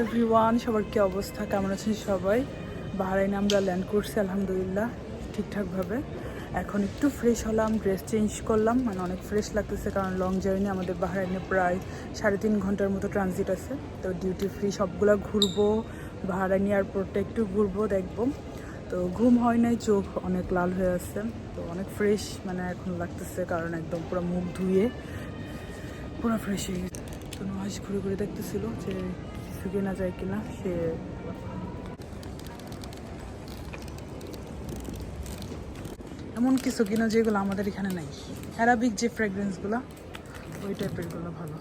Everyone সবার কি অবস্থা? কেমন আছেন সবাই? বাহারাইনে আমরা ল্যান্ড করছি, আলহামদুলিল্লাহ, ঠিকঠাকভাবে। এখন একটু ফ্রেশ হলাম ড্রেস চেঞ্জ করলাম মানে অনেক ফ্রেশ লাগতেছে কারণ লং জার্নি আমাদের বাহারাইনে প্রায় সাড়ে তিন ঘণ্টার মতো ট্রানজিট আছে। তো ডিউটি ফ্রি সবগুলো ঘুরবো, বাহারাইনি এয়ারপোর্টটা একটু ঘুরবো, দেখব। তো ঘুম হয় নাই, চোখ অনেক লাল হয়ে আছে। তো অনেক ফ্রেশ মানে এখন লাগতেছে, কারণ একদম পুরো মুখ ধুয়ে পুরো ফ্রেশ হয়ে গেছে। তো নহাস ঘুরে ঘুরে দেখতেছিল যে কিছু কেনা যায় কিনা, সে এমন কিছু কিনা যেগুলো আমাদের এখানে নাই। অ্যারাবিক যে ফ্রেগরেন্সগুলো ওই টাইপেরগুলো ভালো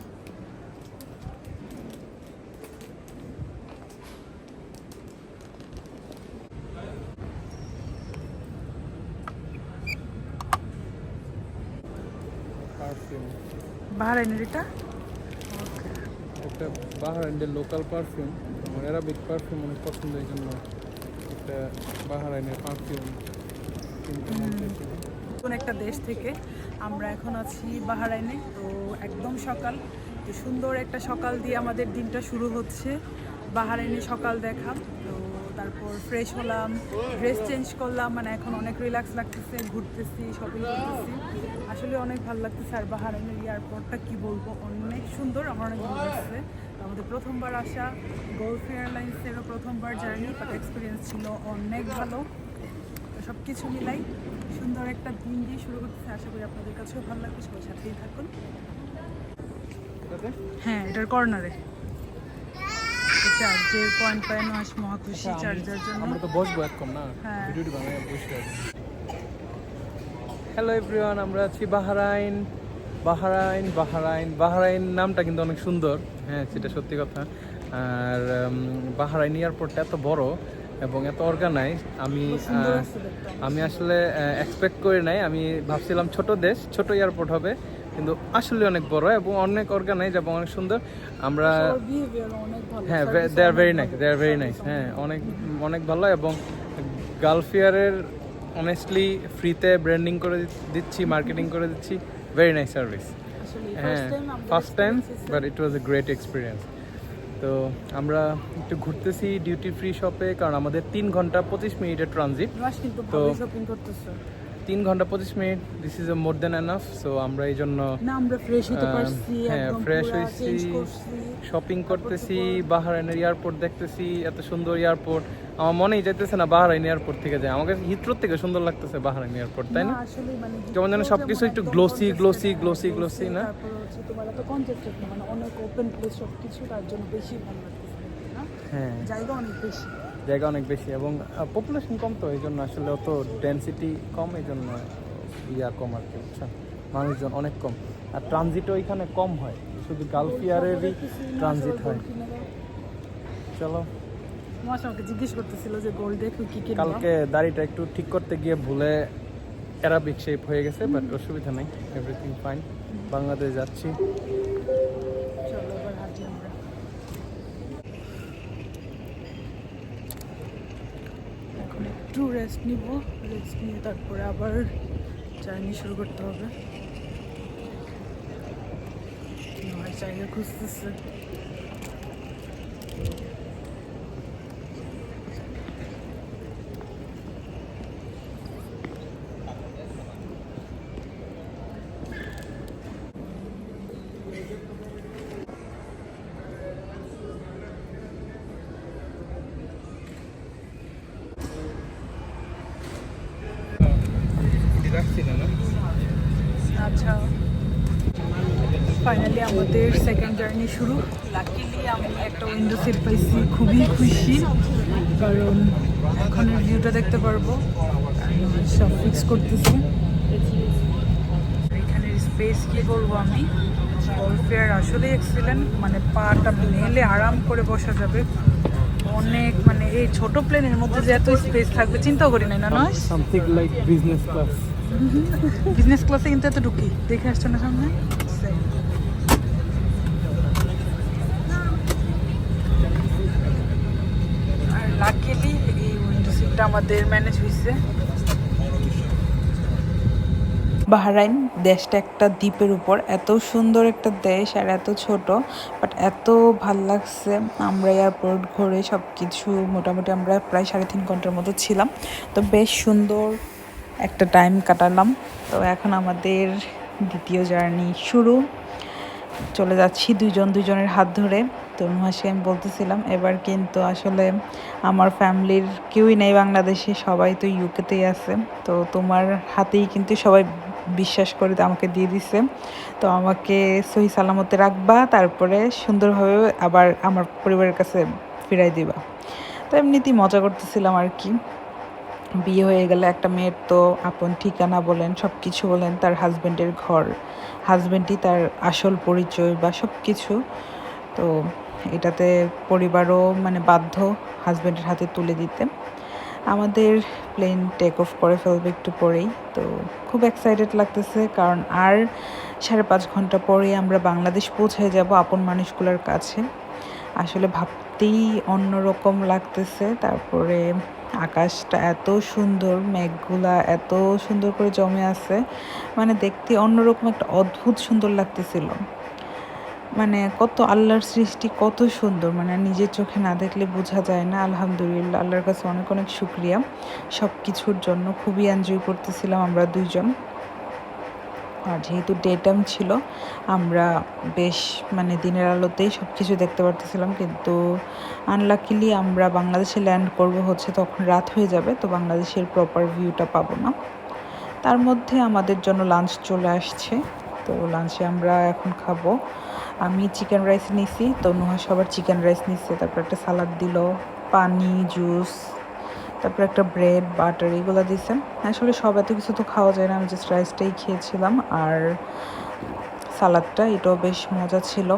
পারফিউম বাহারাইনের এটা? একটা বাহারাইনের লোকাল পারফিউম আমার অ্যারাবিক পারফিউম অনেক পছন্দ এই জন্য একটা বাহারাইনের পারফিউম কোন একটা দেশ থেকে আমরা এখন আছি বাহারাইনে তো একদম সকাল। তো সুন্দর একটা সকাল দিয়ে আমাদের দিনটা শুরু হচ্ছে। বাহারাইনে সকাল দেখা তো তারপর ফ্রেশ হলাম ড্রেস চেঞ্জ করলাম মানে এখন অনেক রিল্যাক্স লাগতেছে ঘুরতেছি শপিং করতেছি। আসলে অনেক ভালো লাগতেছে আর বাহারাইনের এয়ারপোর্টটা কি বলব অনেক সুন্দর আমার অনেক ভালো লাগছে আমাদের প্রথমবার আসা গলফ এয়ারলাইন্সেরও প্রথমবার জার্নি বাট এক্সপিরিয়েন্স ছিল অনেক ভালো। সব কিছু মিলাই সুন্দর একটা দিন দিয়ে শুরু করতেছে আশা করি আপনাদের কাছেও ভালো লাগবে সবাই সাথেই থাকুন। হ্যাঁ এটার কর্নারে চার্জের পয়েন্ট পায় নয় মহা খুশি জন্য। আমরা তো বসবো একদম না। ভিডিওটি বানাই বসে হ্যালো এভরিওয়ান আমরা আছি বাহারাইন। বাহারাইন বাহারাইন বাহারাইন নামটা কিন্তু অনেক সুন্দর। হ্যাঁ সেটা সত্যি কথা। আর বাহারাইন এয়ারপোর্টটা এত বড় এবং এত অর্গানাইজ আমি আমি আসলে এক্সপেক্ট করি নাই। আমি ভাবছিলাম ছোট দেশ ছোট এয়ারপোর্ট হবে। কিন্তু আসলে অনেক বড় এবং অনেক অর্গানাইজ এবং অনেক সুন্দর। আমরা হ্যাঁ they are very nice they are very nice হ্যাঁ অনেক অনেক ভালো। এবং গালফিয়ারের অনেস্টলি ফ্রিতে ব্র্যান্ডিং করে দিচ্ছি মার্কেটিং করে দিচ্ছি ভেরি নাইস সার্ভিস হ্যাঁ first time but it was a great experience তো আমরা একটু ঘুরতেছি ডিউটি ফ্রি শপে কারণ আমাদের তিন ঘণ্টা পঁচিশ মিনিটের ট্রানজিট তো- তিন ঘণ্টা পঁচিশ minute this is more than enough so আমরা এই জন্য ফ্রেশ হ্যাঁ। চেঞ্জ করছি। শপিং করতেছি বাহারাইনের এয়ারপোর্ট দেখতেছি এত সুন্দর এয়ারপোর্ট আমার মনেই যাইতেছে না বাহারাইন এয়ারপোর্ট থেকে যায় আমাকে হিথ্রো থেকে সুন্দর লাগতেছে বাহারাইন এয়ারপোর্ট তাই না মানে কেমন যেন সবকিছু একটু গ্লোসি গ্লোসি গ্লোসি দেখতে, না? হ্যাঁ। জায়গা অনেক বেশি। জায়গা অনেক বেশি এবং পপুলেশন কম তো এই জন্য আসলে অত ডেন্সিটি কম এই জন্য ইয়া কম আর কি বুঝছেন? মানুষজন অনেক কম। আর ট্রানজিটও এখানে কম হয় শুধু গালফিয়ারেরই ট্রানজিট হয়। চলো। আমাকে জিজ্ঞেস করতেছিল যে গোল্ড দেখো কি কিনবো? কালকে দাড়িটা একটু ঠিক করতে গিয়ে ভুলে অ্যারাবিক শেপ হয়ে গেছে বাট অসুবিধা নেই এভরিথিং ফাইন বাংলাদেশ যাচ্ছি চলো এবার হাঁটি আমরা এখন একটু রেস্ট নিব রেস্ট নিয়ে তারপরে আবার জার্নি শুরু করতে হবে। চাইলে খুঁজতেছে। আচ্ছা। ফাইনালি আমাদের সেকেন্ড জার্নি শুরু। লাকিলি আমি একটা উইন্ডো সিট পাইছি, খুবই খুশি। কারণ এখনের ভিউটা দেখতে পারব। সব ফিক্স করতেছি। এখানের স্পেস কি বলব আমি? গলফেয়ার আসলেই এক্সিলেন্ট মানে পাটা মেলে আরাম করে বসা যাবে। অনেক মানে এই ছোট প্লেনের মধ্যে যে এত স্পেস থাকবে, চিন্তাও করি নাই, না নয়? Something like business class business ক্লাসে কিন্তু এত ঢুকি। দেখে আসছো না সামনে? আর লাকিলি এই উইন্ডো সিটটা আমাদের ম্যানেজ হয়েছে বাহরাইন দেশটা একটা দ্বীপের উপর। এত সুন্দর একটা দেশ আর এত ছোট বাট এত ভালো লাগছে। আমরা এয়ারপোর্ট ঘুরে সব কিছু মোটামুটি আমরা প্রায় সাড়ে তিন ঘণ্টার মতো ছিলাম। তো বেশ সুন্দর একটা টাইম কাটালাম। তো এখন আমাদের দ্বিতীয় জার্নি শুরু। চলে যাচ্ছি দুজন দুজনের হাত ধরে। তো নুহাসকে আমি বলতেছিলাম, এবার কিন্তু আসলে আমার ফ্যামিলির কেউই নেই বাংলাদেশে, সবাই তো ইউকেতেই আছে। তো তোমার হাতেই কিন্তু সবাই বিশ্বাস করে আমাকে দিয়ে দিছে। তো আমাকে সহি সালামতে রাখবা, তারপরে সুন্দরভাবে আবার আমার পরিবারের কাছে ফিরাই দিবা। তো এমনিতেই মজা করতেছিলাম আর কি। বিয়ে হয়ে গেলে একটা মেয়ের তো আপন ঠিকানা বলেন সব কিছু বলেন, তার হাজব্যান্ডের ঘর হাজব্যান্ডই তার আসল পরিচয় বা সব কিছু তো এটাতে পরিবারও মানে বাধ্য হাজব্যান্ডের হাতে তুলে দিতে। আমাদের প্লেন টেক অফ করে ফেলবে একটু পরেই। তো খুব এক্সাইটেড লাগতেছে কারণ আর সাড়ে পাঁচ ঘণ্টা পরে আমরা বাংলাদেশ পৌঁছে যাব আপন মানুষগুলোর কাছে। আসলে ভাবতেই অন্যরকম লাগতেছে, তারপরে আকাশটা এত সুন্দর, মেঘগুলা এত সুন্দর করে জমে আছে। মানে দেখতে অন্যরকম একটা অদ্ভুত সুন্দর লাগতেছিল। মানে কত আল্লাহর সৃষ্টি, কত সুন্দর। মানে নিজের চোখে না দেখলে বোঝা যায় না। আলহামদুলিল্লাহ, আল্লাহর কাছে অনেক অনেক শুক্রিয়া। সব কিছুর জন্য খুবই এনজয় করতেছিলাম আমরা দুইজন। আর যেহেতু ডে টাইম ছিল, আমরা বেশ মানে দিনের আলোতেই সব কিছু দেখতে পারতেছিলাম। কিন্তু আনলাকিলি আমরা বাংলাদেশে ল্যান্ড করব হচ্ছে তখন রাত হয়ে যাবে, তো বাংলাদেশের প্রপার ভিউটা পাবো না। তার মধ্যে আমাদের জন্য লাঞ্চ চলে আসছে, তো লাঞ্চে আমরা এখন খাব। আমি চিকেন রাইস নিছি তো নুহা সবার চিকেন রাইস নিচ্ছে তারপর একটা সালাদ দিল, পানি জুস তারপর একটা ব্রেড বাটার এগুলো দিছে আসলে সব এত কিছু তো খাওয়া যায় না, আমি জাস্ট রাইসটাই খেয়েছিলাম। আর সালাদটা, এটাও বেশ মজা ছিল।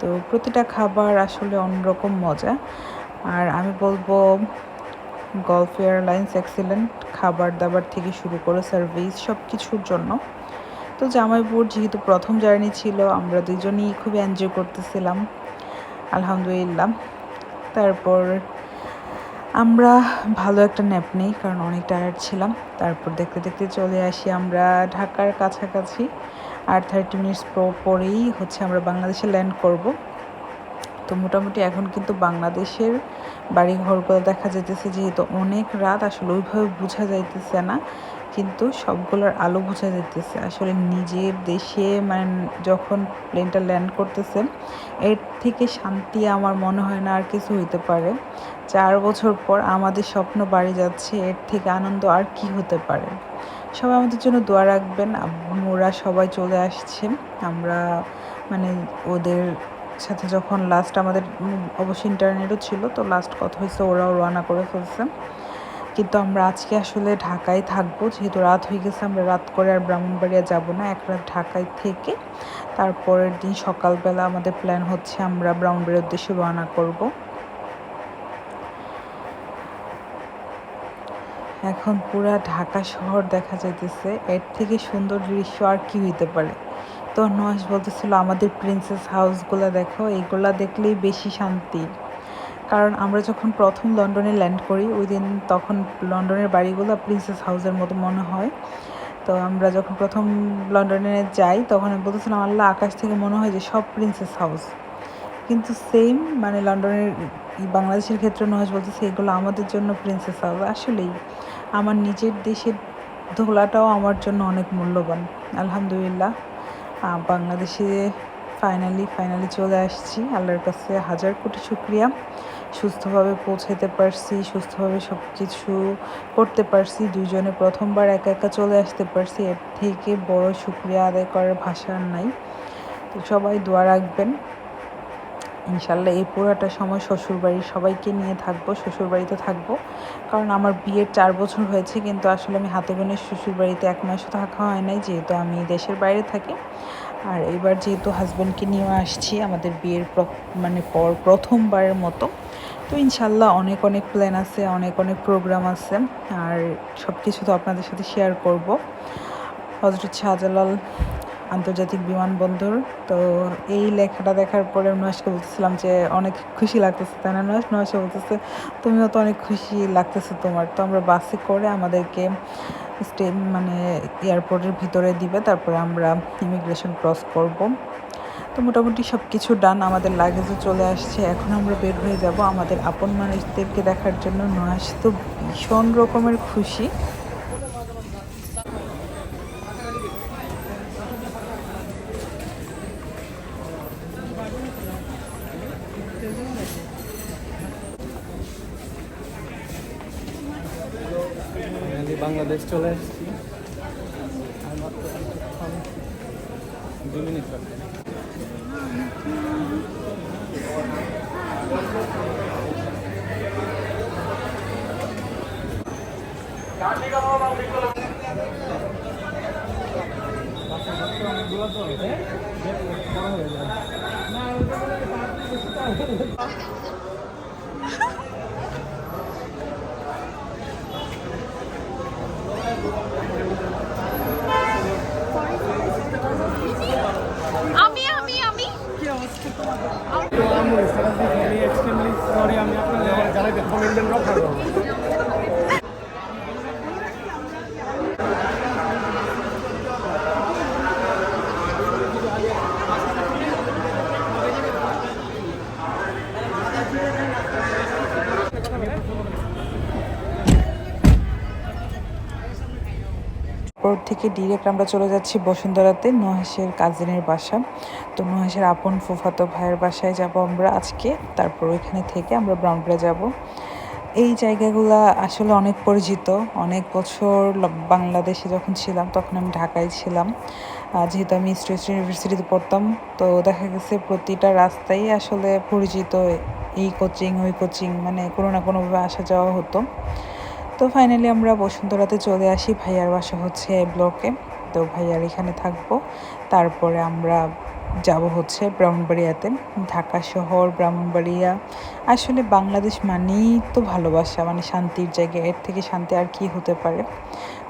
তো প্রতিটা খাবার আসলে অন্যরকম মজা। আর আমি বলব গলফ এয়ারলাইন্স এক্সিলেন্ট খাবার দাবার থেকে শুরু করে সার্ভিস সব কিছুর জন্য। তো জামাইপুর যেহেতু প্রথম জার্নি ছিল, আমরা দুজনেই খুব এনজয় করতেছিলাম। আলহামদুলিল্লাহ। তারপর আমরা ভালো একটা ন্যাপ নেই, কারণ অনেক টায়ার্ড ছিলাম। তারপর দেখতে দেখতে চলে আসি আমরা ঢাকার কাছাকাছি। আর থার্টি মিনিটস পরেই হচ্ছে আমরা বাংলাদেশে ল্যান্ড করব। তো মোটামুটি এখন কিন্তু বাংলাদেশের বাড়ি ঘরগুলো দেখা যাইতেছে, যেহেতু অনেক রাত, আসলে ওইভাবে বোঝা যাইতেছে না। কিন্তু সবগুলোর আলো বোঝা যেতেছে আসলে নিজের দেশে মানে যখন প্লেনটা ল্যান্ড করতেছে এর থেকে শান্তি আমার মনে হয় না আর কিছু হইতে পারে। চার বছর পর আমাদের স্বপ্ন বাড়ি যাচ্ছে, এর থেকে আনন্দ আর কি হতে পারে? সবাই আমাদের জন্য দোয়া রাখবেন। মোরা সবাই চলে আসছে আমরা মানে ওদের সাথে যখন লাস্ট আমাদের অবশ্যই ইন্টারনেটও ছিল, তো লাস্ট কথা হয়েছে ওরাও রওনা করে ফেলছে। কিন্তু আমরা আজকে আসলে ঢাকায় থাকব। যেহেতু রাত হয়ে গেছে, আমরা রাত করে আর ব্রাহ্মণবাড়িয়া যাব না, এক রাত ঢাকায় থেকে। তারপরের দিন সকালবেলা আমাদের প্ল্যান হচ্ছে আমরা ব্রাহ্মণবাড়ির উদ্দেশ্যে রওনা করব। এখন পুরা ঢাকা শহর দেখা যাইতেছে। এর থেকে সুন্দর দৃশ্য আর কি হইতে পারে? তো নয় বলতেছিল, আমাদের প্রিন্সেস হাউসগুলো দেখো এইগুলা দেখলেই বেশি শান্তি। কারণ আমরা যখন প্রথম লন্ডনে ল্যান্ড করি, ওই দিন তখন লন্ডনের বাড়িগুলো প্রিন্সেস হাউসের মতো মনে হয়। তো আমরা যখন প্রথম লন্ডনে যাই, তখন আমি বলতেছিলাম, আল্লাহ, আকাশ থেকে মনে হয় যে সব প্রিন্সেস হাউস। কিন্তু সেম মানে লন্ডনের বাংলাদেশের ক্ষেত্রে নহাজ বলতেছে, এগুলো আমাদের জন্য প্রিন্সেস হাউস। আসলেই, আমার নিজের দেশের ধোলাটাও আমার জন্য অনেক মূল্যবান। আলহামদুলিল্লাহ বাংলাদেশে ফাইনালি ফাইনালি চলে আসছি। আল্লাহর কাছে হাজার কোটি শুক্রিয়া। সুস্থভাবে পৌঁছাতে পারছি, সুস্থভাবে সব কিছু করতে পারছি দুজনে প্রথমবার একা একা চলে আসতে পারছি, এর থেকে বড় শুক্রিয়া আদায় করার ভাষা আর নাই। তো সবাই দোয়া রাখবেন। ইনশাল্লাহ এই পুরোটা সময় শ্বশুরবাড়ির সবাইকে নিয়ে থাকব, শ্বশুরবাড়িতে থাকব। কারণ আমার বিয়ের চার বছর হয়েছে, কিন্তু আসলে আমি হাতে বোনের শ্বশুরবাড়িতে এক মাসও থাকা হয় নাই, যেহেতু আমি দেশের বাইরে থাকি। আর এবার যেহেতু হাজব্যান্ডকে নিয়ে আসছি, আমাদের বিয়ের মানে পর প্রথমবারের মতো। তো ইনশাল্লাহ অনেক অনেক প্ল্যান আছে, অনেক অনেক প্রোগ্রাম আছে, আর সব কিছু তো আপনাদের সাথে শেয়ার করব। হজরত শাহজালাল আন্তর্জাতিক বিমানবন্দর, তো এই লেখাটা দেখার পরে নুয়াসকে বলতেছিলাম যে, অনেক খুশি লাগতেছে, তাই না? নুয়াস নুয়াসে বলতেছে, তুমিও তো অনেক খুশি লাগতেছে তোমার, তো আমরা বাসে করে আমাদেরকে স্টে মানে এয়ারপোর্টের ভিতরে দিবে, তারপরে আমরা ইমিগ্রেশন ক্রস করব। তো মোটামুটি সব কিছু ডান আমাদের লাগেজও চলে আসছে। এখন আমরা বের হয়ে যাব আমাদের আপন মানুষদেরকে দেখার জন্য। নয়াস তো ভীষণ রকমের খুশি। বাংলাদেশ চলে এসেছি আর মাত্র কিছুক্ষণ, দু মিনিট বাকি আমি আমি আমি আমি এক্সট্রিমলি সরি আমি আপনাদের জানাইতে কমেন্টেন রক্ষা করব এরপর থেকে ডিরেক্ট আমরা চলে যাচ্ছি বসুন্ধরাতে নুহাসের কাজিনের বাসা। তো নুহাসের আপন ফুফাতো ভাইয়ের বাসায় যাব আমরা আজকে। তারপর ওইখানে থেকে আমরা ব্রাউনপুরে যাব। এই জায়গাগুলা আসলে অনেক পরিচিত। অনেক বছর বাংলাদেশে যখন ছিলাম, তখন আমি ঢাকায় ছিলাম। যেহেতু আমি ওয়েস্ট ইউনিভার্সিটিতে পড়তাম, তো দেখা গেছে প্রতিটা রাস্তাই আসলে পরিচিত। এই কোচিং ওই কোচিং মানে কোনো না কোনোভাবে আসা যাওয়া হতো। তো ফাইনালি আমরা বসুন্ধরাতে চলে আসি ভাইয়ার বাসা হচ্ছে এই ব্লকে তো ভাইয়ার এখানে থাকব। তারপরে আমরা যাব হচ্ছে ব্রাহ্মণবাড়িয়াতে। ঢাকা শহর, ব্রাহ্মণবাড়িয়া। আসলে বাংলাদেশ মানেই তো ভালোবাসা মানে শান্তির জায়গা। এর থেকে শান্তি আর কি হতে পারে?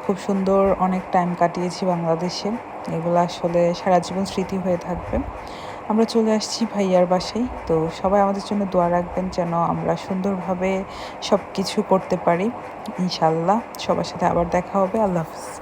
খুব সুন্দর অনেক টাইম কাটিয়েছি বাংলাদেশে। এগুলো আসলে সারা জীবন স্মৃতি হয়ে থাকবে। আমরা চলে আসছি ভাইয়ার বাসায়। তো সবাই আমাদের জন্য দোয়া রাখবেন যেন আমরা সুন্দরভাবে সব কিছু করতে পারি ইনশাল্লাহ সবার সাথে আবার দেখা হবে। আল্লাহ হাফিজ।